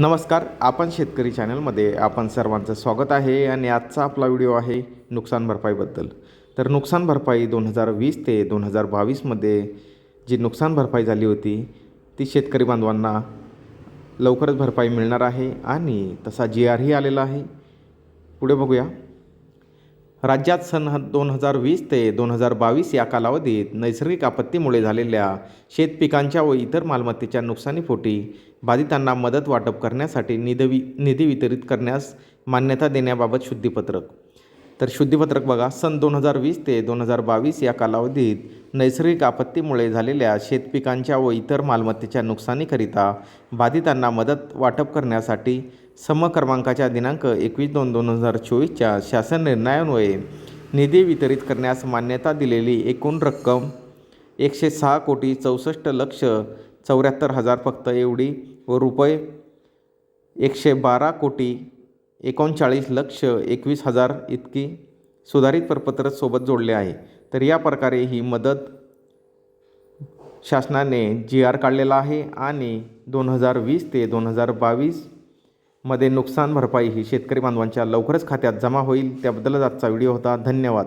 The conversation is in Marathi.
नमस्कार आपण शेतकरी चॅनलमध्ये आपण सर्वांचं स्वागत आहे आणि आजचा आपला व्हिडिओ आहे नुकसान भरपाईबद्दल. तर नुकसान भरपाई दोन हजार वीस ते दोन हजार बावीसमध्ये जी नुकसान भरपाई झाली होती ती शेतकरी बांधवांना लवकरच भरपाई मिळणार आहे आणि तसा जी आरही आलेला आहे. पुढे बघूया. राज्यात सन दोन हजार वीस ते दोन हजार बावीस या कालावधीत नैसर्गिक आपत्तीमुळे झालेल्या शेतपिकांच्या व इतर मालमत्तेच्या नुकसानीपोटी बाधितांना मदत वाटप करण्यासाठी निधवी निधी वितरित करण्यास मान्यता देण्याबाबत शुद्धीपत्रक. तर शुद्धीपत्रक बघा सन दोन हजार वीस ते दोन हजार बावीस या कालावधीत नैसर्गिक आपत्तीमुळे झालेल्या शेतपिकांच्या व इतर मालमत्तेच्या नुकसानीकरिता बाधितांना मदत वाटप करण्यासाठी सम क्रमांकाच्या दिनांक एकवीस दोन दोन हजार चोवीसच्या शासन निर्णयान्वये निधी वितरित करण्यास मान्यता दिलेली एकूण रक्कम एकशे सहा कोटी चौसष्ट लक्ष चौऱ्याहत्तर हजार फक्त एवढी व रुपये एकशे बारा कोटी एकोणचाळीस लक्ष एकवीस हजार इतकी सुधारित प्रपत्र सोबत जोडले आहे. तर या प्रकारे ही मदत शासनाने जी आर काढलेला आहे आणि दोन हजार वीस ते दोन हजार बावीस मध्ये नुकसान भरपाई ही शेतकरी बांधवांच्या लवकरच खात्यात जमा होईल. त्याबद्दलच आजचा व्हिडिओ होता. धन्यवाद.